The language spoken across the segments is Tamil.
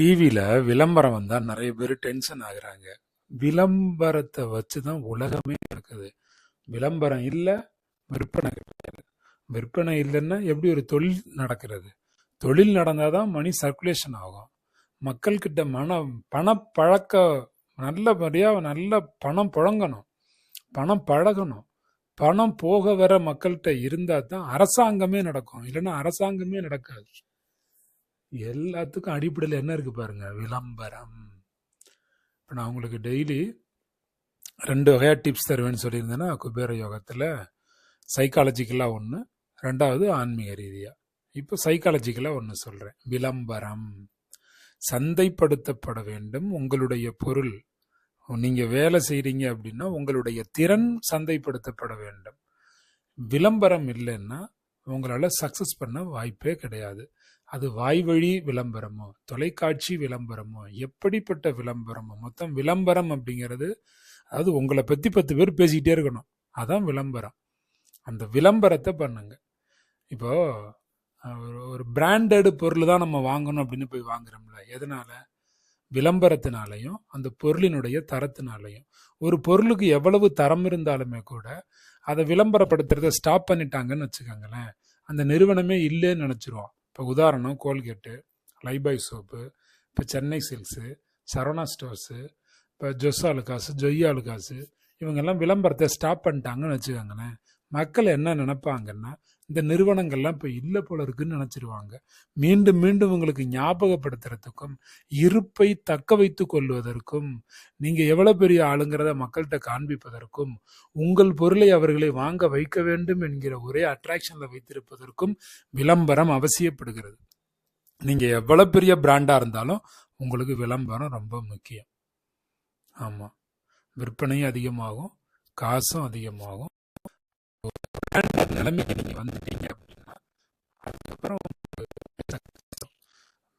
டிவியில விளம்பரம் வந்தா நிறைய பேர் டென்ஷன் ஆகுறாங்க. விளம்பரத்த வச்சு தான் உலகமே நடக்குது. விளம்பரம் இல்ல, விற்பனை கிடையாது. விற்பனை இல்லன்னா எப்படி ஒரு தொழில் நடக்கிறது? தொழில் நடந்தா தான் மணி சர்க்குலேஷன் ஆகும். மக்கள்கிட்ட மனம் பணப்பழக்க நல்லபடியா நல்ல பணம் புழங்கணும். பணம் பழகணும். பணம் போக வர மக்கள்கிட்ட இருந்தா தான் அரசாங்கமே நடக்கும். இல்லன்னா அரசாங்கமே நடக்காது. எல்லாத்துக்கும் அடிப்படையில் என்ன இருக்குது பாருங்கள் விளம்பரம். இப்போ நான் உங்களுக்கு டெய்லி ரெண்டு வகையாக டிப்ஸ் தருவேன்னு சொல்லியிருந்தேன்னா, குபேர யோகத்தில் சைக்காலஜிக்கலாக ஒன்று ரெண்டாவது ஆன்மீக ரீதியாக இப்போ சைக்காலஜிக்கலாக ஒன்று சொல்கிறேன் விளம்பரம். சந்தைப்படுத்தப்பட வேண்டும் உங்களுடைய பொருள். நீங்கள் வேலை செய்கிறீங்க அப்படின்னா, உங்களுடைய திறன் சந்தைப்படுத்தப்பட வேண்டும். விளம்பரம் இல்லைன்னா உங்களால் சக்சஸ் பண்ண வாய்ப்பே கிடையாது. அது வாய்வழி விளம்பரமோ, தொலைக்காட்சி விளம்பரமோ, எப்படிப்பட்ட விளம்பரமோ, மொத்தம் விளம்பரம் அப்படிங்கிறது அதாவது உங்களை பற்றி பத்து பேர் பேசிக்கிட்டே இருக்கணும். அதான் விளம்பரம். அந்த விளம்பரத்தை பண்ணுங்க. இப்போது ஒரு ஒரு பிராண்டட் பொருள் தான் நம்ம வாங்கணும் அப்படின்னு போய் வாங்குறோம்ல. எதனால் விளம்பரத்தினாலையும் அந்த பொருளினுடைய தரத்தினாலையும் ஒரு பொருளுக்கு எவ்வளவு தரம் இருந்தாலுமே கூட, அதை விளம்பரப்படுத்துறத ஸ்டாப் பண்ணிட்டாங்கன்னு வச்சுக்கோங்களேன், அந்த நிறுவனமே இல்லைன்னு நினச்சிருவோம் இப்போ உதாரணம் கோல்கேட்டு, லைபாய் சோப்பு, இப்போ சென்னை சில்க்ஸு, சரவணா ஸ்டோர்ஸு, இப்போ ஜொஸ் காசு ஜொய்யாலு காசு இவங்கெல்லாம் விளம்பரத்தை ஸ்டாப் பண்ணிட்டாங்கன்னு வச்சுக்கோங்களேன். மக்கள் என்ன நினப்பாங்கன்னா இந்த நிறுவனங்கள்லாம் இப்போ இல்லை போல இருக்குன்னு நினச்சிருவாங்க மீண்டும் மீண்டும் உங்களுக்கு ஞாபகப்படுத்துறதுக்கும், இருப்பை தக்க வைத்து கொள்வதற்கும், நீங்கள் எவ்வளோ பெரிய ஆளுங்கிறத மக்கள்கிட்ட காண்பிப்பதற்கும், உங்கள் பொருளை அவர்களை வாங்க வைக்க வேண்டும் என்கிற ஒரே அட்ராக்ஷனில் வைத்திருப்பதற்கும் விளம்பரம் அவசியப்படுகிறது. நீங்கள் எவ்வளோ பெரிய பிராண்டாக இருந்தாலும், உங்களுக்கு விளம்பரம் ரொம்ப முக்கியம். ஆமாம் விற்பனையும் அதிகமாகும், காசும் அதிகமாகும். நிலைமைக்கு நீங்கள் வந்துட்டீங்க அப்படின்னா, அதுக்கப்புறம்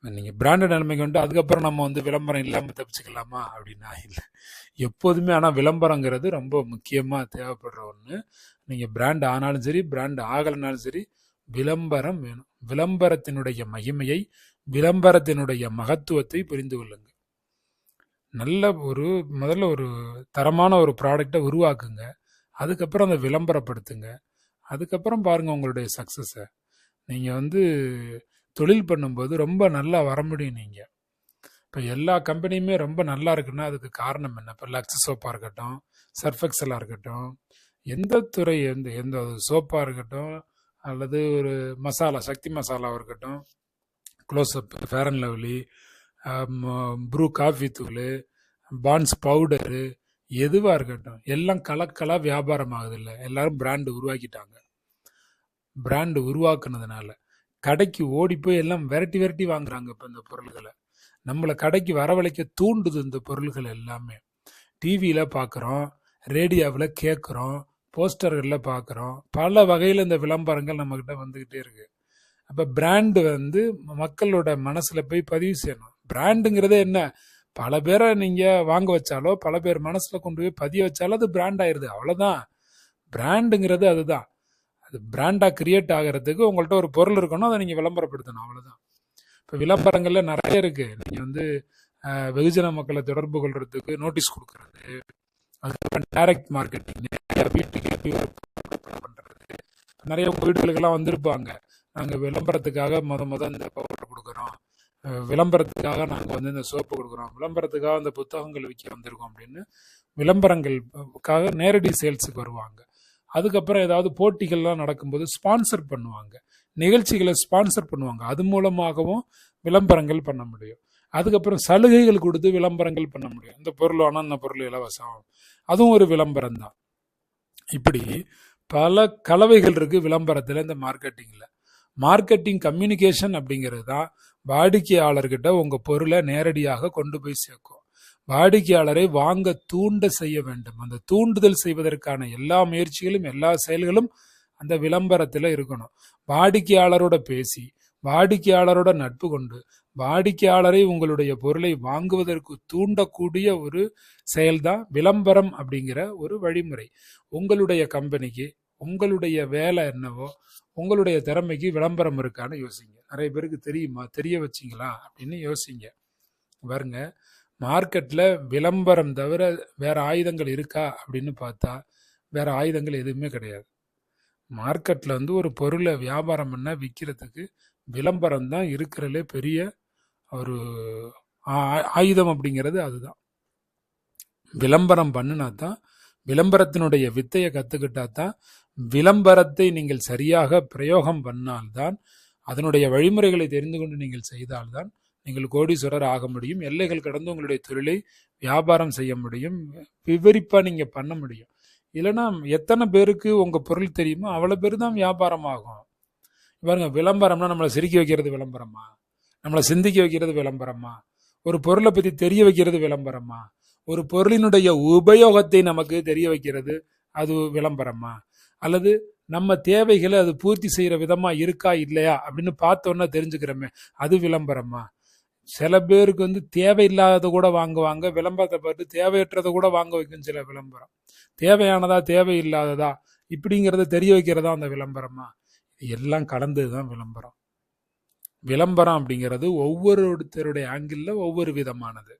நீங்கள் பிராண்டட் நிலைமைக்கு வந்துட்டு அதுக்கப்புறம் நம்ம வந்து விளம்பரம் இல்லாமல் தப்பிச்சுக்கலாமா? அப்படின்னா இல்லை எப்போதுமே ஆனால் விளம்பரங்கிறது ரொம்ப முக்கியமாக தேவைப்படுற ஒன்று நீங்கள் பிராண்ட் ஆனாலும் சரி, பிராண்ட் ஆகலைனாலும் சரி, விளம்பரம் வேணும். விளம்பரத்தினுடைய மகிமையை, விளம்பரத்தினுடைய மகத்துவத்தை புரிந்து கொள்ளுங்க. நல்ல ஒரு முதல்ல ஒரு தரமான ஒரு ப்ராடக்டை உருவாக்குங்க. அதுக்கப்புறம் அதை விளம்பரப்படுத்துங்க. அதுக்கப்புறம் பாருங்கள் உங்களுடைய சக்ஸஸை நீங்கள் வந்து தொழில் பண்ணும்போது ரொம்ப நல்லா வர முடியும் நீங்கள் இப்போ எல்லா கம்பெனியுமே ரொம்ப நல்லா இருக்குன்னா, அதுக்கு காரணம் என்ன? இப்போ லக்ஸ் சோப்பாக இருக்கட்டும், சர்ஃப் இருக்கட்டும், எந்த துறை எந்த எந்த சோப்பாக இருக்கட்டும், அல்லது ஒரு மசாலா, சக்தி மசாலாவாக இருக்கட்டும், Closeup fair and lovely, Bru coffee தூள் பான்ஸ் பவுடரு, எதுவாக இருக்கட்டும், எல்லாம் கலக்கலாக வியாபாரம் ஆகுதில்ல எல்லாரும் பிராண்டு உருவாக்கிட்டாங்க. பிராண்டு உருவாக்குனதுனால, கடைக்கு ஓடி போய் எல்லாம் விரட்டி விரட்டி வாங்குறாங்க இப்போ இந்த பொருள்களை நம்மளை கடைக்கு வரவழைக்க தூண்டுது இந்த பொருள்கள் எல்லாமே. டிவியில் பார்க்குறோம், ரேடியோவில் கேட்குறோம், போஸ்டர்களில் பார்க்குறோம். பல வகையில் இந்த விளம்பரங்கள் நம்மக்கிட்ட வந்துக்கிட்டே இருக்குது அப்போ பிராண்டு வந்து மக்களோட மனசில் போய் பதிவு செய்யணும். பிராண்டுங்கிறதே என்ன? பல பேரை நீங்கள் வாங்க வச்சாலோ, பல பேர் மனசில் கொண்டு போய் பதிய வச்சாலோ அது பிராண்ட் ஆயிடுது அவ்வளோதான். பிராண்டுங்கிறது அதுதான். அது பிராண்டாக கிரியேட் ஆகுறதுக்கு உங்கள்கிட்ட ஒரு பொருள் இருக்கணும். அதை நீங்கள் விளம்பரப்படுத்தணும். அவ்வளோதான். இப்போ விளம்பரங்களில் நிறைய இருக்குது நீங்கள் வந்து வெகுஜன மக்களை தொடர்பு கொள்றதுக்கு நோட்டீஸ் கொடுக்கறது அதுக்கப்புறம் டைரக்ட் மார்க்கெட்டிங் வீட்டுக்கு பண்ணுறது போய் வீடுகளுக்கெல்லாம் வந்திருப்பாங்க. நாங்கள் விளம்பரத்துக்காக மொத மொதல் இந்த விளம்பரத்துக்காக நாங்கள் வந்து இந்த சோப்பு கொடுக்குறோம் விளம்பரத்துக்காக இந்த புத்தகங்கள் விற்க வந்திருக்கோம் அப்படின்னு விளம்பரங்களுக்காக நேரடி சேல்ஸுக்கு வருவாங்க. அதுக்கப்புறம் ஏதாவது போட்டிகள்லாம் நடக்கும்போது ஸ்பான்சர் பண்ணுவாங்க. நிகழ்ச்சிகளை ஸ்பான்சர் பண்ணுவாங்க. அது மூலமாகவும் விளம்பரங்கள் பண்ண முடியும். அதுக்கப்புறம் சலுகைகள் கொடுத்து விளம்பரங்கள் பண்ண முடியும். இந்த பொருள் ஆனால் இந்த பொருள் இலவசம். அதுவும் ஒரு விளம்பரம் தான். இப்படி பல கலவைகள் இருக்குது விளம்பரத்தில் இந்த மார்க்கெட்டிங்கில் மார்க்கெட்டிங் கம்யூனிகேஷன் அப்படிங்கிறது தான் வாடிக்கையாளர்கிட்ட உங்க பொருளை நேரடியாக கொண்டு போய் சேர்க்கும். வாடிக்கையாளரை வாங்க தூண்ட செய்ய வேண்டும். அந்த தூண்டுதல் செய்வதற்கான எல்லா முயற்சிகளும், எல்லா செயல்களும் அந்த விளம்பரத்தில் இருக்கணும். வாடிக்கையாளரோட பேசி, வாடிக்கையாளரோட நட்பு கொண்டு, வாடிக்கையாளரை உங்களுடைய பொருளை வாங்குவதற்கு தூண்டக்கூடிய ஒரு செயல்தான் விளம்பரம் அப்படிங்கிற ஒரு வழிமுறை. உங்களுடைய கம்பெனிக்கு, உங்களுடைய வேலை என்னவோ, உங்களுடைய திறமைக்கு விளம்பரம் இருக்கான்னு யோசிங்க. நிறைய பேருக்கு தெரியுமா? தெரிய வச்சீங்களா? அப்படின்னு யோசிங்க. பாருங்க மார்க்கெட்டில் விளம்பரம் தவிர வேறு ஆயுதங்கள் இருக்கா அப்படின்னு பார்த்தா வேறு ஆயுதங்கள் எதுவுமே கிடையாது மார்க்கெட்டில் வந்து ஒரு பொருளை வியாபாரம் பண்ண விற்கிறதுக்கு விளம்பரம் தான் இருக்கிறதுலே பெரிய ஒரு ஆ- ஆயுதம் அப்படிங்கிறது அதுதான் விளம்பரம் பண்ணினா தான் விளம்பரத்தினுடைய வித்தையை கற்றுக்கிட்டா தான் விளம்பரத்தை நீங்கள் சரியாக பிரயோகம் பண்ணால்தான் அதனுடைய வழிமுறைகளை தெரிந்து கொண்டு நீங்கள் செய்தால்தான் நீங்கள் கோடீஸ்வரர் ஆக முடியும். எல்லைகள் கடந்து உங்களுடைய தொழிலை வியாபாரம் செய்ய முடியும். விவரிப்பாக நீங்கள் பண்ண முடியும். இல்லைன்னா எத்தனை பேருக்கு உங்கள் பொருள் தெரியுமோ அவ்வளோ பேர் தான் வியாபாரம் ஆகும். பாருங்க விளம்பரம்னா நம்மளை சிரிக்க வைக்கிறது விளம்பரமா? நம்மளை சிந்திக்க வைக்கிறது விளம்பரமா? ஒரு பொருளை பற்றி தெரிய வைக்கிறது விளம்பரமா? ஒரு பொருளினுடைய உபயோகத்தை நமக்கு தெரிய வைக்கிறது. அது விளம்பரமா? அல்லது நம்ம தேவைகளை அது பூர்த்தி செய்கிற விதமா இருக்கா இல்லையா? அப்படின்னு பார்த்தோன்னா தெரிஞ்சுக்கிறோமே. அது விளம்பரமா? சில பேருக்கு வந்து தேவையில்லாததை கூட வாங்குவாங்க. விளம்பரத்தை பார்த்து தேவையற்றதை கூட வாங்க வைக்கும் சில விளம்பரம். தேவையானதா தேவையில்லாததா? இப்படிங்கிறத தெரிய வைக்கிறதா அந்த விளம்பரமா? எல்லாம் கலந்தது தான் விளம்பரம். விளம்பரம் அப்படிங்கிறது ஒவ்வொருத்தருடைய ஆங்கிளில் ஒவ்வொரு விதமானது.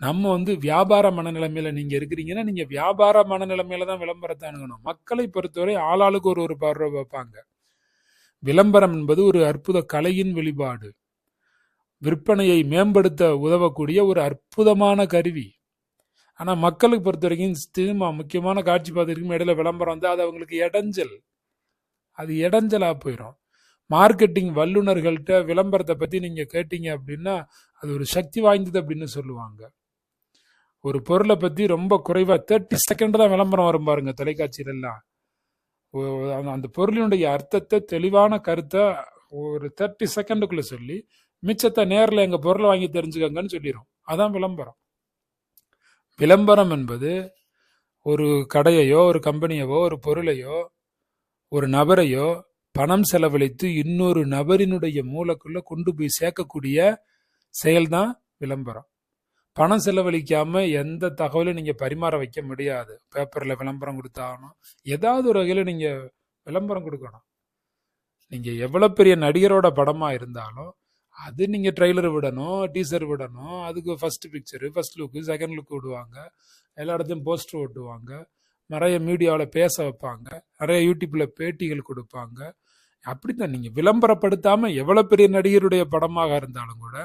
நம்ம வந்து வியாபார மனநிலைமையில நீங்க இருக்கிறீங்கன்னா நீங்க வியாபார மனநிலைமையில தான் விளம்பரத்தை அணுகணும். மக்களை பொறுத்தவரை ஆளாளுக்கு ஒரு ஒரு பார்வை வைப்பாங்க. விளம்பரம் என்பது ஒரு அற்புத கலையின் வெளிப்பாடு. விற்பனையை மேம்படுத்த உதவக்கூடிய ஒரு அற்புதமான கருவி. ஆனா மக்களுக்கு பொறுத்த வரைக்கும் சினிமா முக்கியமான காட்சி பார்த்துருக்கும் இடையில விளம்பரம் வந்து அது அவங்களுக்கு இடைஞ்சல். அது இடைஞ்சலா போயிடும் மார்க்கெட்டிங் வல்லுநர்கள்ட்ட விளம்பரத்தை பத்தி நீங்க கேட்டீங்க அப்படின்னா அது ஒரு சக்தி வாய்ந்தது அப்படின்னு சொல்லுவாங்க. ஒரு பொருளை பற்றி ரொம்ப குறைவாக தேர்ட்டி செகண்ட் தான் விளம்பரம் வரும் பாருங்க தொலைக்காட்சியிலெல்லாம். அந்த- அந்த பொருளினுடைய அர்த்தத்தை தெளிவான கருத்தை ஒரு தேர்ட்டி செகண்டுக்குள்ளே சொல்லி மிச்சத்தை நேரில் எங்கள் பொருளை வாங்கி தெரிஞ்சுக்கங்கன்னு சொல்லிடும் அதான் விளம்பரம். விளம்பரம் என்பது ஒரு கடையையோ ஒரு கம்பெனியவோ ஒரு பொருளையோ ஒரு நபரையோ பணம் செலவழித்து இன்னொரு நபரினுடைய மூளைக்குள்ளே கொண்டு போய் சேர்க்கக்கூடிய செயல்தான் விளம்பரம். பணம் செலவழிக்காம எந்த தகவலும் நீங்க பரிமாற வைக்க முடியாது. பேப்பர்ல விளம்பரம் கொடுத்தாகணும். ஏதாவது ஒரு வகையில நீங்க விளம்பரம் கொடுக்கணும். நீங்க எவ்வளோ பெரிய நடிகரோட படமா இருந்தாலும் அது நீங்க ட்ரெய்லர் விடணும் டீசர் விடணும் அதுக்கு first picture first look second look விடுவாங்க. எல்லா இடத்தையும் போஸ்டர் ஓட்டுவாங்க நிறைய மீடியாவில் பேச வைப்பாங்க. நிறைய யூடியூப்ல பேட்டிகள் கொடுப்பாங்க. அப்படித்தான் நீங்க விளம்பரப்படுத்தாம எவ்வளோ பெரிய நடிகருடைய படமாக இருந்தாலும் கூட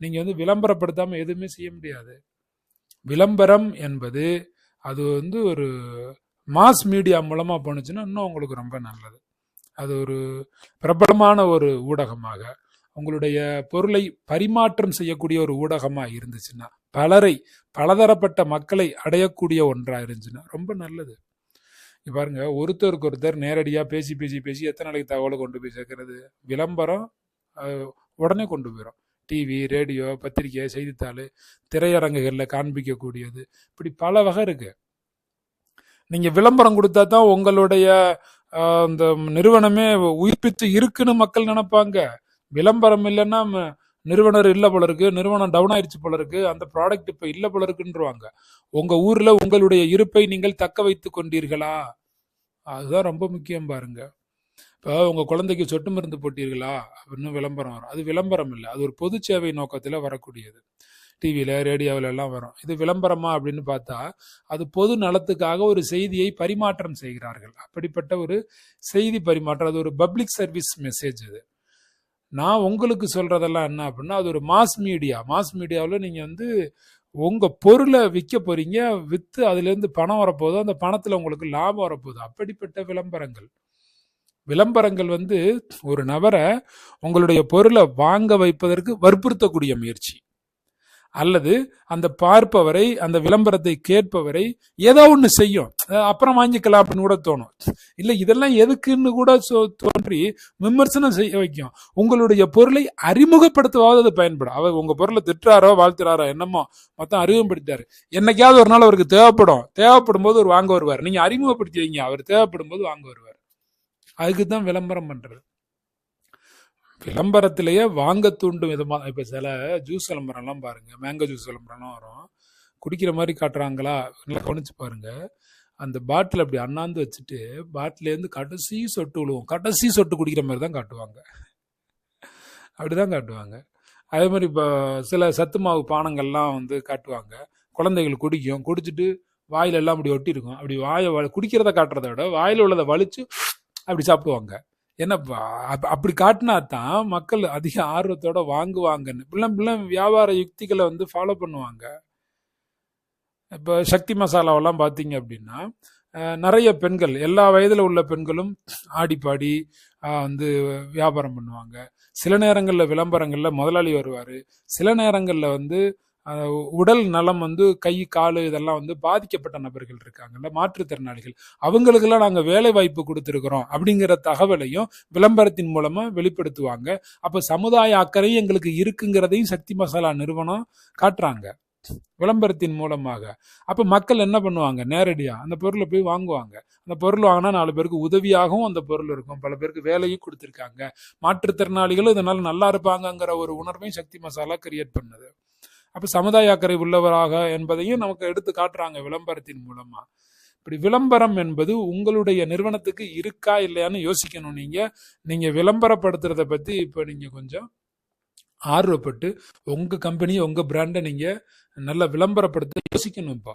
நீங்கள் வந்து விளம்பரப்படுத்தாமல் எதுவுமே செய்ய முடியாது. விளம்பரம் என்பது அது வந்து ஒரு மாஸ் மீடியா மூலமாக போணுச்சுன்னா இன்னும் உங்களுக்கு ரொம்ப நல்லது. அது ஒரு பிரபலமான ஒரு ஊடகமாக. உங்களுடைய பொருளை பரிமாற்றம் செய்யக்கூடிய ஒரு ஊடகமாக இருந்துச்சுன்னா பலரை பலதரப்பட்ட மக்களை அடையக்கூடிய ஒன்றாக இருந்துச்சுன்னா ரொம்ப நல்லது. பாருங்க ஒருத்தருக்கு ஒருத்தர் நேரடியாக பேசி பேசி பேசி எத்தனை நாளைக்கு தகவலை கொண்டு போய் சேர்க்கறது? விளம்பரம் உடனே கொண்டு போயிடும் டிவி ரேடியோ பத்திரிகை செய்தித்தாள் திரையரங்குகளில் காண்பிக்கக்கூடியது. இப்படி பல வகை இருக்கு. நீங்கள் விளம்பரம் கொடுத்தா தான் உங்களுடைய அந்த நிறுவனமே உயிர்ப்பித்து இருக்குன்னு மக்கள் நினைப்பாங்க. விளம்பரம் இல்லைன்னா நிறுவனர் இல்லை போல இருக்கு நிறுவனம் டவுன் ஆயிடுச்சு போல இருக்கு அந்த ப்ராடக்ட் இப்போ இல்லை போல இருக்குன்றவாங்க. உங்க ஊர்ல உங்களுடைய இருப்பை நீங்கள் தக்க வைத்து கொண்டீர்களா? அதுதான் ரொம்ப முக்கியம் பாருங்க. இப்போ உங்கள் குழந்தைக்கு சொட்டு மருந்து போட்டீர்களா? அப்படின்னு விளம்பரம் வரும். அது விளம்பரம் இல்லை. அது ஒரு பொது சேவை நோக்கத்தில் வரக்கூடியது. டிவியில் ரேடியோவில் எல்லாம் வரும். இது விளம்பரமா அப்படின்னு பார்த்தா அது பொது நலத்துக்காக ஒரு செய்தியை பரிமாற்றம் செய்கிறார்கள். அப்படிப்பட்ட ஒரு செய்தி பரிமாற்றம். அது ஒரு பப்ளிக் சர்வீஸ் மெசேஜ் அது. நான் உங்களுக்கு சொல்கிறதெல்லாம் என்ன அப்படின்னா அது ஒரு மாஸ் மீடியா மாஸ் மீடியாவில் நீங்கள் வந்து உங்கள் பொருளை விற்க போகிறீங்க விற்று அதுலேருந்து பணம் வரப்போதோ அந்த பணத்தில் உங்களுக்கு லாபம் வரப்போகுது. அப்படிப்பட்ட விளம்பரங்கள். விளம்பரங்கள் வந்து ஒரு நபரை உங்களுடைய பொருளை வாங்க வைப்பதற்கு வற்புறுத்தக்கூடிய முயற்சி. அல்லது அந்த பார்ப்பவரை அந்த விளம்பரத்தை கேட்பவரை ஏதோ ஒன்று செய்யும். அப்புறம் வாங்கிக்கலாம் அப்படின்னு கூட தோணும். இல்லை இதெல்லாம் எதுக்குன்னு கூட தோன்றி விமர்சனம் செய்ய வைக்கும். உங்களுடைய பொருளை அறிமுகப்படுத்தவாவது அது பயன்படும். அவர் உங்க பொருளை திட்டுறாரோ வாழ்த்துறாரோ என்னமோ மொத்தம் அறிமுகப்படுத்தாரு என்னைக்காவது ஒரு நாள் அவருக்கு தேவைப்படும். தேவைப்படும் போது ஒரு வாங்க வருவார். நீங்க அறிமுகப்படுத்தி வைங்க அவர் தேவைப்படும் போது வாங்க வருவார். அதுக்கு தான் விளம்பரம் பண்ணுறது விளம்பரத்திலேயே வாங்க தூண்டும் விதமாக இப்போ சில ஜூஸ் விளம்பரம்லாம் பாருங்கள் மேங்கோ ஜூஸ் விளம்பரம்லாம் வரும். குடிக்கிற மாதிரி காட்டுறாங்களா? நல்லா கவனிச்சு பாருங்கள் அந்த பாட்டில் அப்படி அண்ணாந்து வச்சுட்டு பாட்டிலேருந்து கடைசி சொட்டு விழுவும் கடைசி சொட்டு குடிக்கிற மாதிரி தான் காட்டுவாங்க. அப்படிதான் காட்டுவாங்க. அதே மாதிரி இப்போ சில சத்து மாவு பானங்கள்லாம் வந்து காட்டுவாங்க. குழந்தைகள் குடிக்கும். குடிச்சிட்டு வாயிலெல்லாம் அப்படி ஒட்டி இருக்கும் அப்படி வாயை குடிக்கிறத காட்டுறத விட வாயில் உள்ளதை வலிச்சு அப்படி சாப்பிடுவாங்க. என்ன அப்படி காட்டினா தான் மக்கள் அதிக ஆர்வத்தோட வாங்குவாங்கன்னு. இப்படிலாம் இப்படிலாம் வியாபார யுக்திகளை வந்து ஃபாலோ பண்ணுவாங்க. இப்போ சக்தி மசாலாவெல்லாம் பார்த்தீங்க அப்படின்னா நிறைய பெண்கள் எல்லா வயதில் உள்ள பெண்களும் ஆடி பாடி வந்து வியாபாரம் பண்ணுவாங்க. சில நேரங்களில் விளம்பரங்களில் முதலாளி வருவார். சில நேரங்களில் வந்து உடல் நலம் வந்து கை கால் இதெல்லாம் வந்து பாதிக்கப்பட்ட நபர்கள் இருக்காங்கல்ல மாற்றுத்திறனாளிகள். அவங்களுக்கெல்லாம் நாங்கள் வேலை வாய்ப்பு கொடுத்துருக்குறோம் அப்படிங்கிற தகவலையும் விளம்பரத்தின் மூலமாக வெளிப்படுத்துவாங்க. அப்போ சமுதாய அக்கறை எங்களுக்கு இருக்குங்கிறதையும் சக்தி மசாலா நிறுவனம் காட்டுறாங்க. விளம்பரத்தின் மூலமாக. அப்போ மக்கள் என்ன பண்ணுவாங்க? நேரடியாக அந்த பொருளை போய் வாங்குவாங்க. அந்த பொருள் வாங்கினா நாலு பேருக்கு உதவியாகவும் அந்த பொருள் இருக்கும். பல பேருக்கு வேலையும் கொடுத்துருக்காங்க. மாற்றுத்திறனாளிகளும் இதனால் நல்லா இருப்பாங்கங்கிற ஒரு உணர்வையும் சக்தி மசாலா கிரியேட் பண்ணுது. அப்ப சமுதாய அக்கறை உள்ளவராக என்பதையும் நமக்கு எடுத்து காட்டுறாங்க விளம்பரத்தின் மூலமா. இப்படி விளம்பரம் என்பது உங்களுடைய நிறுவனத்துக்கு இருக்கா இல்லையான்னு யோசிக்கணும் நீங்க. நீங்க விளம்பரப்படுத்துறத பத்தி இப்ப நீங்க கொஞ்சம் ஆர்வப்பட்டு உங்க கம்பெனி உங்க பிராண்டை நீங்க நல்லா விளம்பரப்படுத்த யோசிக்கணும் இப்போ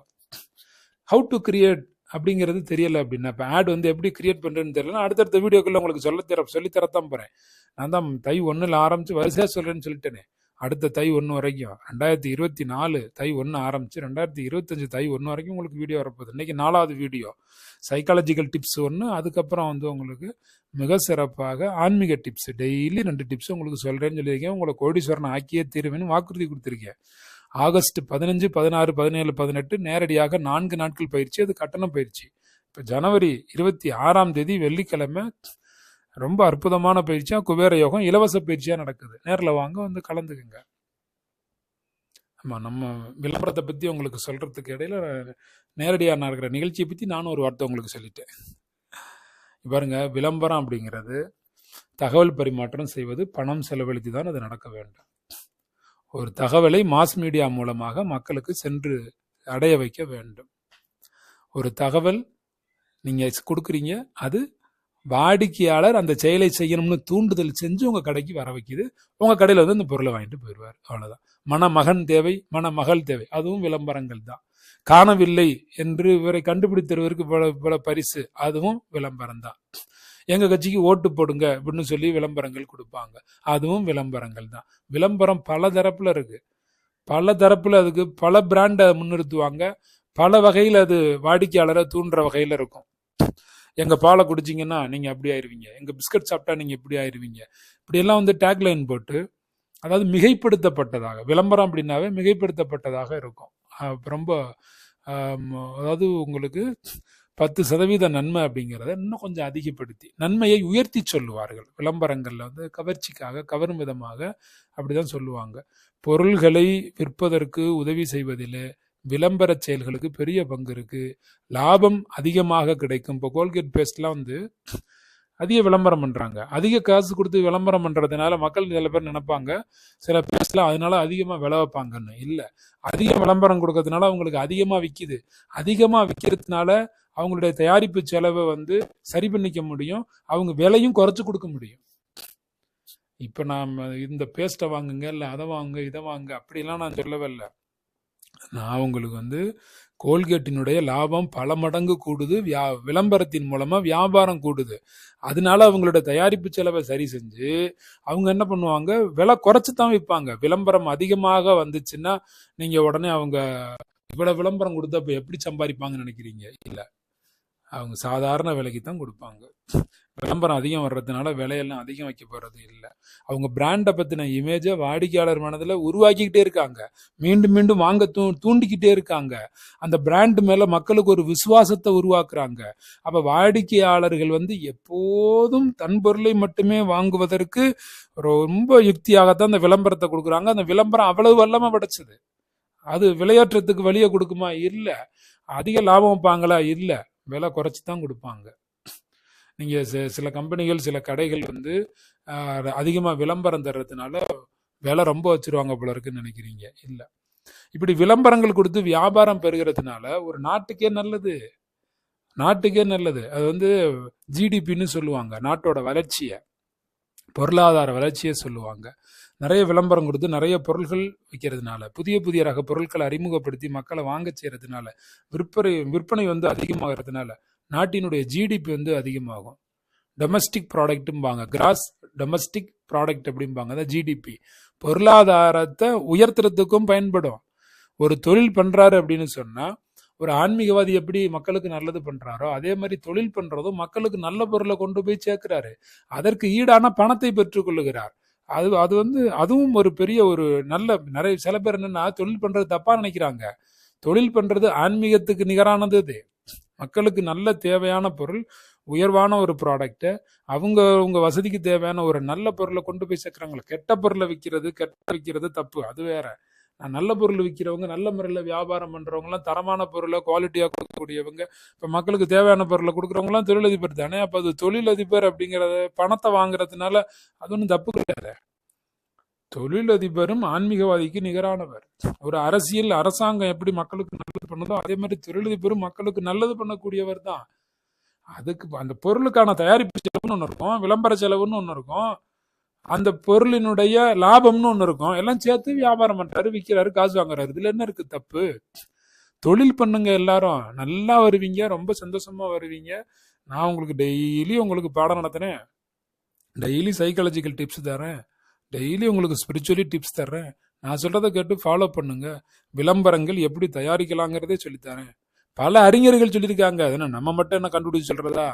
ஹவு டு கிரியேட் அப்படிங்கிறது தெரியல அப்படின்னா இப்போ ஆட் வந்து எப்படி கிரியேட் பண்ணுறேன்னு தெரியல அடுத்தடுத்த வீடியோக்குள்ள உங்களுக்கு சொல்ல தர சொல்லித்தரத்தான் போகிறேன் நான் தான் தை ஒன்றில் ஆரம்பித்து வரிசையாக சொல்கிறேன்னு சொல்லிட்டேனே. அடுத்த தை ஒன்று வரைக்கும். ரெண்டாயிரத்தி இருபத்தி நாலு தை ஒன்று ஆரம்பித்து ரெண்டாயிரத்தி இருபத்தஞ்சு தை ஒன்று வரைக்கும் உங்களுக்கு வீடியோ வரப்போகுது. இன்றைக்கி நாலாவது வீடியோ சைக்காலஜிக்கல் டிப்ஸ் ஒன்று அதுக்கப்புறம் வந்து உங்களுக்கு மிக சிறப்பாக ஆன்மீக டிப்ஸ் டெய்லி ரெண்டு டிப்ஸ் உங்களுக்கு சொல்கிறேன்னு சொல்லியிருக்கேன். உங்களை கோடீஸ்வரன் ஆக்கியே தீருவேன்னு வாக்குறுதி கொடுத்துருக்கேன். ஆகஸ்ட் பதினஞ்சு பதினாறு பதினேழு பதினெட்டு நேரடியாக நான்கு நாட்கள் பயிற்சி அது கட்டணம் பயிற்சி. இப்போ ஜனவரி இருபத்தி ஆறாம் தேதி வெள்ளிக்கிழமை ரொம்ப அற்புதமான பயிற்சியாக குபேர யோகம் இலவச பயிற்சியாக நடக்குது. நேரில் வாங்க வந்து கலந்துக்குங்க. ஆமாம் நம்ம விளம்பரத்தை பற்றி உங்களுக்கு சொல்கிறதுக்கு இடையில நேரடியாக நடக்கிற நிகழ்ச்சியை பற்றி நானும் ஒரு வார்த்தை உங்களுக்கு சொல்லிட்டேன். பாருங்க விளம்பரம் அப்படிங்கிறது தகவல் பரிமாற்றம் செய்வது பணம் செலவழித்து தான் அது நடக்க வேண்டும். ஒரு தகவலை மாஸ் மீடியா மூலமாக மக்களுக்கு சென்று அடைய வைக்க வேண்டும். ஒரு தகவல் நீங்கள் கொடுக்குறீங்க அது வாடிக்கையாளர் அந்த செயலை செய்யணும்னு தூண்டுதல் செஞ்சு உங்கள் கடைக்கு வர வைக்குது. உங்கள் கடையில் வந்து இந்த பொருளை வாங்கிட்டு போயிடுவார். அவ்வளோதான் மணமகன் தேவை மணமகள் தேவை. அதுவும் விளம்பரங்கள் தான். காணவில்லை என்று இவரை கண்டுபிடித்தவருக்கு பல பல பரிசு. அதுவும் விளம்பரம் தான். எங்கள் கட்சிக்கு ஓட்டு போடுங்க அப்படின்னு சொல்லி விளம்பரங்கள் கொடுப்பாங்க. அதுவும் விளம்பரங்கள் தான். விளம்பரம் பல தரப்பில் இருக்குது பல தரப்பில் அதுக்கு பல பிராண்டை முன்னிறுத்துவாங்க. பல வகையில் அது வாடிக்கையாளரை தூண்டுற வகையில் இருக்கும். எங்கள் பாலை குடிச்சிங்கன்னா நீங்கள் அப்படி ஆயிருவீங்க. எங்கள் பிஸ்கட் சாப்பிட்டா நீங்கள் இப்படி ஆயிருவீங்க. இப்படியெல்லாம் வந்து டேக்லைன் போட்டு அதாவது மிகைப்படுத்தப்பட்டதாக விளம்பரம் அப்படின்னாவே மிகைப்படுத்தப்பட்டதாக இருக்கும். ரொம்ப அதாவது உங்களுக்கு பத்து சதவீத நன்மை அப்படிங்கிறத இன்னும் கொஞ்சம் அதிகப்படுத்தி நன்மையை உயர்த்தி சொல்லுவார்கள். விளம்பரங்களில் வந்து கவர்ச்சிக்காக கவரும் விதமாக அப்படிதான் சொல்லுவாங்க. பொருள்களை விற்பதற்கு உதவி செய்வதில் விளம்பர செயல்களுக்கு பெரிய பங்கு இருக்கு. லாபம் அதிகமாக கிடைக்கும். இப்போ கோல்கேட் பேஸ்ட்லாம் வந்து அதிக விளம்பரம் பண்றாங்க. அதிக காசு கொடுத்து விளம்பரம் பண்றதுனால மக்கள் சில பேர் நினைப்பாங்க சில பேஸ்ட்லாம் அதனால அதிகமா விலை வைப்பாங்கன்னு. இல்ல. அதிக விளம்பரம் கொடுக்கறதுனால அவங்களுக்கு அதிகமா விக்குது. அதிகமா விற்கிறதுனால அவங்களுடைய தயாரிப்பு செலவை வந்து சரி பண்ணிக்க முடியும். அவங்க விலையும் குறைச்சு கொடுக்க முடியும். இப்ப நாம இந்த பேஸ்ட்டை வாங்குங்க இல்ல அதை வாங்குங்க இதை வாங்க அப்படிலாம் நான் சொல்லவே இல்லை. நான் உங்களுக்கு வந்து கோல்கேட்டினுடைய லாபம் பல மடங்கு கூடுது. வியா விளம்பரத்தின் மூலமாக வியாபாரம் கூடுது. அதனால அவங்களோட தயாரிப்பு செலவை சரி செஞ்சு அவங்க என்ன பண்ணுவாங்க? விலை குறைச்சி தான் விற்பாங்க. விளம்பரம் அதிகமாக வந்துச்சுன்னா நீங்க உடனே அவங்க இவ்வளவு விளம்பரம் கொடுத்தா அப்போ எப்படி சம்பாதிப்பாங்கன்னு நினைக்கிறீங்க? இல்லை. அவங்க சாதாரண விலைக்கு தான் கொடுப்பாங்க. விளம்பரம் அதிகம் வர்றதுனால விலையெல்லாம் அதிகம் வைக்க போகிறது இல்லை. அவங்க பிராண்டை பற்றின இமேஜை வாடிக்கையாளர் மனதில் உருவாக்கிக்கிட்டே இருக்காங்க. மீண்டும் மீண்டும் வாங்க தூ தூண்டிக்கிட்டே இருக்காங்க. அந்த பிராண்டு மேலே மக்களுக்கு ஒரு விசுவாசத்தை உருவாக்குறாங்க. அப்போ வாடிக்கையாளர்கள் வந்து எப்போதும் தன் பொருளை மட்டுமே வாங்குவதற்கு ரொம்ப யுக்தியாகத்தான் அந்த விளம்பரத்தை கொடுக்குறாங்க. அந்த விளம்பரம் அவ்வளவு வல்லமாக படைச்சது. அது விளையாட்டுறதுக்கு வழியை கொடுக்குமா? இல்லை. அதிக லாபம் வைப்பாங்களா? இல்லை. விலை குறைச்சி தான் கொடுப்பாங்க நீங்கள் சில கம்பெனிகள் சில கடைகள் வந்து அதிகமாக விளம்பரம் தர்றதுனால விலை ரொம்ப வச்சிருவாங்க போல இருக்குன்னு நினைக்கிறீங்க? இல்லை. இப்படி விளம்பரங்கள் கொடுத்து வியாபாரம் பெறுகிறதுனால ஒரு நாட்டுக்கே நல்லது. நாட்டுக்கே நல்லது. அது வந்து ஜிடிபின்னு சொல்லுவாங்க. நாட்டோட வளர்ச்சியை. பொருளாதார வளர்ச்சியை சொல்லுவாங்க. நிறைய விளம்பரம் கொடுத்து நிறைய பொருள்கள் விற்கிறதுனால புதிய புதிய ரக பொருட்களை அறிமுகப்படுத்தி மக்களை வாங்க செய்கிறதுனால விற்பனை விற்பனை வந்து அதிகமாகிறதுனால நாட்டினுடைய ஜிடிபி வந்து அதிகமாகும். டொமஸ்டிக் ப்ராடக்ட்டும்பாங்க கிராஸ் டொமஸ்டிக் ப்ராடக்ட் அப்படிம்பாங்க அதான் ஜிடிபி பொருளாதாரத்தை உயர்த்துறதுக்கும் பயன்படும். ஒரு தொழில் பண்ணுறாரு அப்படின்னு சொன்னால் ஒரு ஆன்மீகவாதி எப்படி மக்களுக்கு நல்லது பண்ணுறாரோ அதே மாதிரி தொழில் பண்ணுறதும் மக்களுக்கு நல்ல பொருளை கொண்டு போய் சேர்க்கிறாரு. அதற்கு ஈடான பணத்தை பெற்றுக்கொள்ளுகிறார் அது அது வந்து அதுவும் ஒரு பெரிய ஒரு நல்ல நிறைய சில பேர் என்னன்னா தொழில் பண்றது தப்பா நினைக்கிறாங்க. தொழில் பண்றது ஆன்மீகத்துக்கு நிகரானது இது. மக்களுக்கு நல்ல தேவையான பொருள் உயர்வான ஒரு ப்ராடக்ட்டை அவங்க உங்க வசதிக்கு தேவையான ஒரு நல்ல பொருளை கொண்டு போய் சேர்க்குறாங்களே கெட்ட பொருளை விற்கிறது கெட்ட விற்கிறது தப்பு அது வேற. நல்ல பொருள் விற்கிறவங்க நல்ல முறையில் வியாபாரம் பண்றவங்கலாம் தரமான பொருளை குவாலிட்டியாக கொடுக்கக்கூடியவங்க. இப்போ மக்களுக்கு தேவையான பொருளை கொடுக்குறவங்களாம் தொழிலதிபர் தானே. அப்போ அது தொழிலதிபர் அப்படிங்கிறத பணத்தை வாங்குறதுனால அது ஒன்றும் தப்பு கிடையாது. தொழிலதிபரும் ஆன்மீகவாதிக்கு நிகரானவர். ஒரு அரசியல் அரசாங்கம் எப்படி மக்களுக்கு நல்லது பண்ணுதோ அதே மாதிரி தொழிலதிபரும் மக்களுக்கு நல்லது பண்ணக்கூடியவர் தான். அதுக்கு அந்த பொருளுக்கான தயாரிப்பு செலவுன்னு ஒன்று இருக்கும் விளம்பர செலவுன்னு ஒன்று இருக்கும். அந்த பொருளினுடைய லாபம்னு ஒன்று இருக்கும். எல்லாம் சேர்த்து வியாபாரம் பண்றாரு விற்கிறாரு காசு வாங்குறாரு. இதுல என்ன இருக்கு? தப்பு. தொழில் பண்ணுங்க எல்லாரும். நல்லா வருவீங்க ரொம்ப சந்தோஷமா வருவீங்க. நான் உங்களுக்கு டெய்லி உங்களுக்கு பாடம் நடத்தினேன் டெய்லி சைக்காலஜிக்கல் டிப்ஸ் தரேன். டெய்லி உங்களுக்கு ஸ்பிரிச்சுவலி டிப்ஸ் தர்றேன் நான் சொல்றதை கேட்டு ஃபாலோ பண்ணுங்க. விளம்பரங்கள் எப்படி தயாரிக்கலாங்கிறதே சொல்லித்தரேன் பல அறிஞர்கள் சொல்லியிருக்காங்க. அதனால் நம்ம மட்டும் என்ன கண்டுபிடிச்சு சொல்றதா?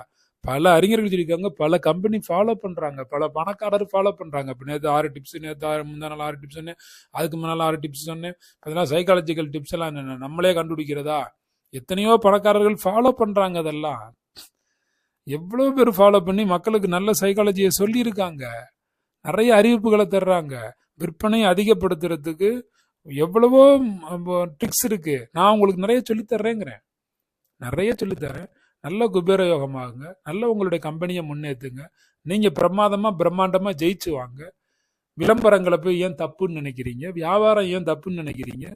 பல அறிஞர்கள் சொல்லியிருக்காங்க பல கம்பெனி ஃபாலோ பண்ணுறாங்க பல பணக்காரர் ஃபாலோ பண்ணுறாங்க இப்போ நேற்று ஆறு டிப்ஸ் நேற்று ஆறு முந்தா நாள் ஆறு டிப்ஸ் சொன்னேன் அதுக்கு முன்னால் ஆறு டிப்ஸ் சொன்னேன். அதெல்லாம் சைக்காலஜிக்கல் டிப்ஸ் எல்லாம் என்ன நம்மளே கண்டுபிடிக்கிறதா? எத்தனையோ பணக்காரர்கள் ஃபாலோ பண்ணுறாங்க அதெல்லாம். எவ்வளோ பேர் ஃபாலோ பண்ணி மக்களுக்கு நல்ல சைக்காலஜியை சொல்லியிருக்காங்க. நிறைய அறிவிப்புகளை தர்றாங்க. விற்பனை அதிகப்படுத்துறதுக்கு எவ்வளவோ ட்ரிக்ஸ் இருக்குது நான் உங்களுக்கு நிறைய சொல்லித் தர்றேங்கிறேன் நிறைய சொல்லித் தரேன் நல்ல குபேர யோகமாகுங்க நல்ல உங்களுடைய கம்பெனியை முன்னேற்றுங்க நீங்கள் பிரமாதமாக பிரம்மாண்டமாக ஜெயிச்சு வாங்க. விளம்பரங்களை போய் ஏன் தப்புன்னு நினைக்கிறீங்க? வியாபாரம் ஏன் தப்புன்னு நினைக்கிறீங்க?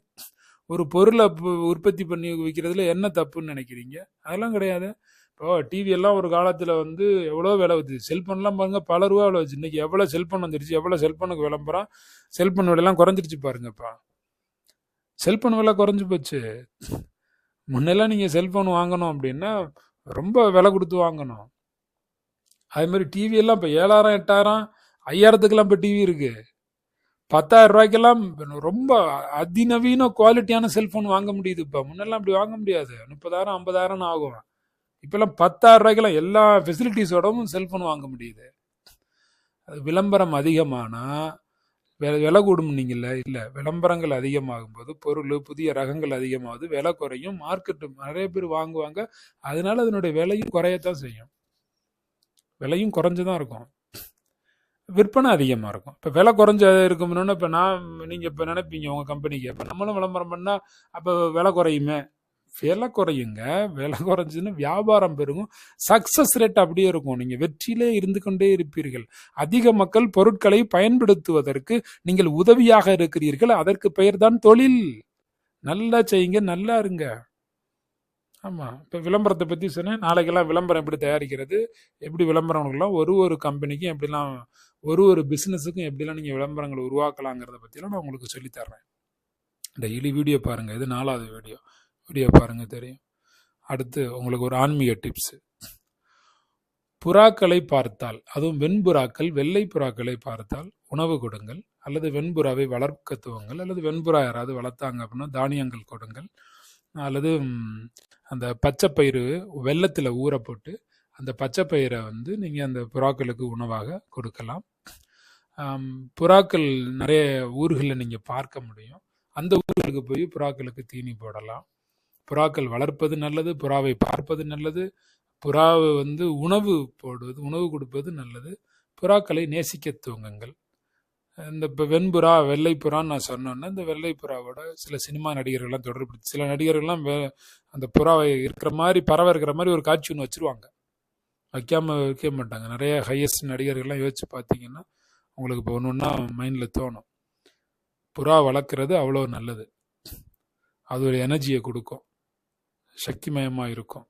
ஒரு பொருளை உற்பத்தி பண்ணி விற்கிறதுல என்ன தப்புன்னு நினைக்கிறீங்க? அதெல்லாம் கிடையாது. இப்போ டிவியெல்லாம் ஒரு காலத்தில் வந்து எவ்வளோ விலை வச்சு செல்ஃபோன்லாம் பாருங்கள் பல ரூபா விலை வச்சு. இன்றைக்கி எவ்வளோ செல்ஃபோன் வந்துருச்சு எவ்வளோ செல்ஃபோனுக்கு விளம்பரம். செல்ஃபோன் விலைலாம் குறைஞ்சிருச்சு பாருங்கப்பா. செல்ஃபோன் விலை குறைஞ்சி போச்சு. முன்னெல்லாம் நீங்கள் செல்ஃபோன் வாங்கணும் அப்படின்னா ரொம்ப விலை கொடுத்து வாங்கணும். அதே மாதிரி டிவியெல்லாம் இப்போ ஏழாயிரம் எட்டாயிரம் ஐயாயிரத்துக்கெல்லாம் இப்போ டிவி இருக்கு. பத்தாயிரம் ரூபாய்க்கெல்லாம் ரொம்ப அதிநவீன குவாலிட்டியான செல்போன் வாங்க முடியுது இப்போ. முன்னெல்லாம் அப்படி வாங்க முடியாது. முப்பதாயிரம் ஐம்பதாயிரம்னு ஆகும். இப்போல்லாம் பத்தாயிரம் ரூபாய்க்கெல்லாம் எல்லா ஃபெசிலிட்டிஸோடவும் செல்போன் வாங்க முடியுது. அது விளம்பரம் அதிகமானால் விலை கூடும் கூடும்னீங்கல்ல இல்லை விளம்பரங்கள் அதிகமாகும் போது பொருள் புதிய ரகங்கள் அதிகமாகுது விலை குறையும். மார்க்கெட்டு நிறைய பேர் வாங்குவாங்க. அதனால அதனுடைய விலையும் குறையத்தான் செய்யும். விலையும் குறைஞ்சு தான் இருக்கும். விற்பனை அதிகமாக இருக்கும். இப்போ விலை குறைஞ்ச இருக்கும்னு இப்போ நான் நீங்கள் இப்போ நினைப்பீங்க உங்கள் கம்பெனிக்கு இப்போ நம்மளும் விளம்பரம் பண்ணால் அப்போ விலை குறையுமே? விலை குறையுங்க. விலை குறைஞ்சுன்னு வியாபாரம் பெருகும். சக்சஸ் ரேட் அப்படியே இருக்கும். நீங்கள் வெற்றியிலே இருந்து கொண்டே இருப்பீர்கள். அதிக மக்கள் பொருட்களை பயன்படுத்துவதற்கு நீங்கள் உதவியாக இருக்கிறீர்கள். அதற்கு பெயர் தான் தொழில். நல்லா செய்யுங்க நல்லா இருங்க. ஆமாம் இப்போ விளம்பரத்தை பற்றி சொன்னேன். நாளைக்கெல்லாம் விளம்பரம் எப்படி தயாரிக்கிறது? எப்படி விளம்பரங்கள்லாம் ஒரு ஒரு கம்பெனிக்கும் எப்படிலாம் ஒரு ஒரு பிஸ்னஸுக்கும் எப்படிலாம் நீங்கள் விளம்பரங்களை உருவாக்கலாங்கிறத பற்றிலாம் நான் உங்களுக்கு சொல்லித் தர்றேன். டெய்லி வீடியோ பாருங்கள் இது நாலாவது வீடியோ வீடியோ பாருங்கள் தெரியும். அடுத்து உங்களுக்கு ஒரு ஆன்மீக டிப்ஸு புறாக்களை பார்த்தால் அதுவும் வெண்புறாக்கள் வெள்ளை புறாக்களை பார்த்தால் உணவு கொடுங்கள். அல்லது வெண்புறாவை வளர்க்க துவங்கள். அல்லது வெண்புறா யாராவது வளர்த்தாங்க அப்படின்னா தானியங்கள் கொடுங்கள். அல்லது அந்த பச்சைப்பயிறு வெள்ளத்தில் ஊற போட்டு அந்த பச்சைப்பயிரை வந்து நீங்கள் அந்த புறாக்களுக்கு உணவாக கொடுக்கலாம். புறாக்கள் நிறைய ஊர்களில் நீங்கள் பார்க்க முடியும். அந்த ஊர்களுக்கு போய் புறாக்களுக்கு தீனி போடலாம். புறாக்கள் வளர்ப்பது நல்லது புறாவை பார்ப்பது நல்லது புறாவை வந்து உணவு போடுவது உணவு கொடுப்பது நல்லது. புறாக்களை நேசிக்க துவங்குங்கள். இந்த இப்போ வெண்புறா வெள்ளைப்புறான்னு நான் சொன்னோன்னே இந்த வெள்ளைப்புறாவோட சில சினிமா நடிகர்கள்லாம் தொடர்பு சில நடிகர்கள்லாம் வே- அந்த புறாவை இருக்கிற மாதிரி பறவை இருக்கிற மாதிரி ஒரு காட்சி ஒன்று வச்சிருவாங்க. வைக்காமல் வைக்க மாட்டாங்க. நிறைய ஹையஸ்ட் நடிகர்கள்லாம் யோசிச்சு பார்த்தீங்கன்னா உங்களுக்கு இப்போ ஒன்று ஒன்றா மைண்டில் தோணும். புறா வளர்க்குறது அவ்வளோ நல்லது. அது ஒரு எனர்ஜியை கொடுக்கும். சக்திமயமாக இருக்கும்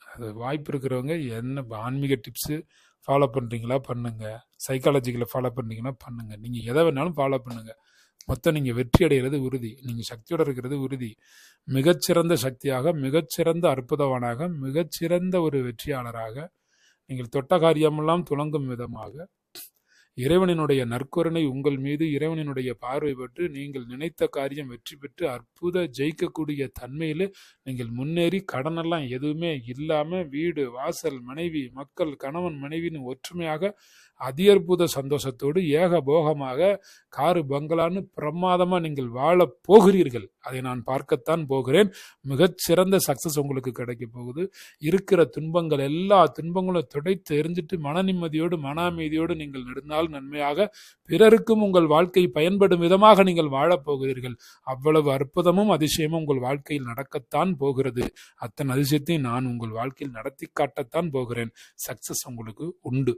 அது வாய்ப்பு இருக்கிறவங்க என்ன ஆன்மீக டிப்ஸு ஃபாலோ பண்ணுறீங்களா பண்ணுங்கள் சைக்காலஜிக்கலை ஃபாலோ பண்ணுறீங்கன்னா பண்ணுங்கள் நீங்கள் எதை வேணாலும் ஃபாலோ பண்ணுங்கள் மொத்தம் நீங்கள் வெற்றி அடைகிறது உறுதி. நீங்கள் சக்தியோடு இருக்கிறது உறுதி. மிகச்சிறந்த சக்தியாக மிகச்சிறந்த அற்புதவானாக மிகச்சிறந்த ஒரு வெற்றியாளராக நீங்கள் தொட்ட காரியமெல்லாம் துளங்கும் விதமாக இறைவனினுடைய நற்கருணை உங்கள் மீது இறைவனினுடைய பார்வை பெற்று நீங்கள் நினைத்த காரியம் வெற்றி பெற்று அற்புத ஜெயிக்கக்கூடிய தன்மையில் நீங்கள் முன்னேறி கடனெல்லாம் எதுவுமே இல்லாமல் வீடு வாசல் மனைவி மக்கள் கணவன் மனைவின்னு ஒற்றுமையாக அதியற்புத சந்தோஷத்தோடு ஏக போகமாக காரு பங்களான்னு பிரமாதமாக நீங்கள் வாழ போகிறீர்கள். அதை நான் பார்க்கத்தான் போகிறேன். மிகச்சிறந்த சக்சஸ் உங்களுக்கு கிடைக்க போகுது. இருக்கிற துன்பங்கள் எல்லா துன்பங்களும் துடைத்து எரிஞ்சிட்டு மன நிம்மதியோடு மன அமைதியோடு நீங்கள் நெடுநாள் நன்மையாக பிறருக்கும் உங்கள் வாழ்க்கை பயன்படும் விதமாக நீங்கள் வாழப் போகிறீர்கள். அவ்வளவு அற்புதமும் அதிசயமும் உங்கள் வாழ்க்கையில் நடக்கத்தான் போகிறது. அத்தனை அதிசயத்தையும் நான் உங்கள் வாழ்க்கையில் நடத்தி காட்டத்தான் போகிறேன். சக்சஸ் உங்களுக்கு உண்டு.